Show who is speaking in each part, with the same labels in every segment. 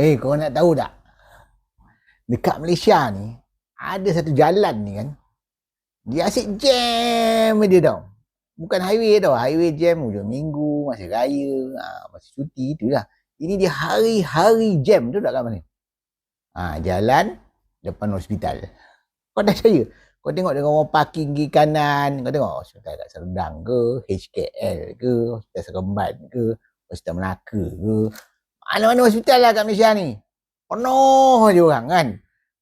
Speaker 1: Eh, kau nak tahu tak? Dekat Malaysia ni, ada satu jalan ni kan. Dia asyik jam dia tau. Bukan highway tau. Highway jam hujung minggu, masa raya, ha, masa cuti tu lah. Ini dia hari-hari jam tu tak kat mana? Ha, jalan depan hospital. Kau tak percaya? Kau tengok dengan orang parking kiri kanan. Kau tengok hospital kat Serdang ke, HKL ke, hospital Seremban ke, hospital Melaka ke. Mana-mana hospital lah kat Malaysia ni. Penuh je orang kan.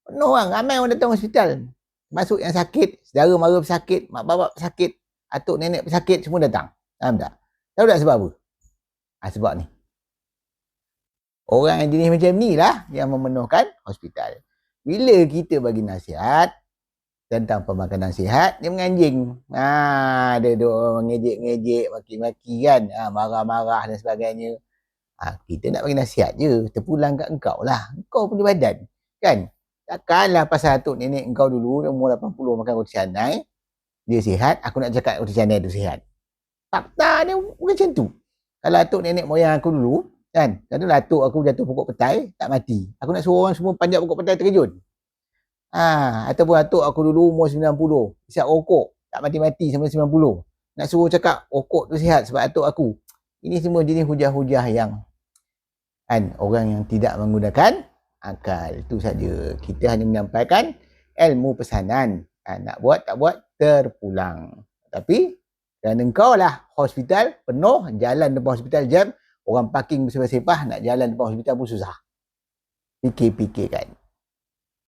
Speaker 1: Penuh orang. Ramai orang datang hospital. Masuk yang sakit, saudara mara pesakit, mak bapak pesakit, atuk nenek pesakit, semua datang. Faham tak? Tahu tak sebab apa? Ha, sebab ni. Orang yang jenis macam ni lah yang memenuhkan hospital. Bila kita bagi nasihat tentang pemakanan sihat, dia menganjing. Ha, dia duk ngejek-ngejek, maki-maki kan. Ha, marah-marah dan sebagainya. Ha, kita nak bagi nasihat je. Terpulang kat engkau lah. Engkau punya badan. Kan? Takkanlah pasal atuk nenek engkau dulu, umur 80 makan roti canai. Dia sihat, aku nak cakap roti canai tu sihat. Fakta dia bukan macam tu. Kalau atuk nenek moyang aku dulu, kan? Katalah atuk aku jatuh pokok petai, tak mati. Aku nak suruh orang semua panjat pokok petai terkejut. Ha, ataupun atuk aku dulu umur 90, isap rokok, tak mati-mati sampai 90. Nak suruh cakap rokok tu sihat sebab atuk aku. Ini semua jenis hujah-hujah yang kan orang yang tidak menggunakan akal. Itu saja. Kita hanya menyampaikan ilmu pesanan. Ha, nak buat tak buat terpulang. Tapi dan engkau lah hospital penuh, jalan depan hospital jam, orang parking bersepah-sepah nak jalan depan hospital pun susah. Fikir-fikirkan.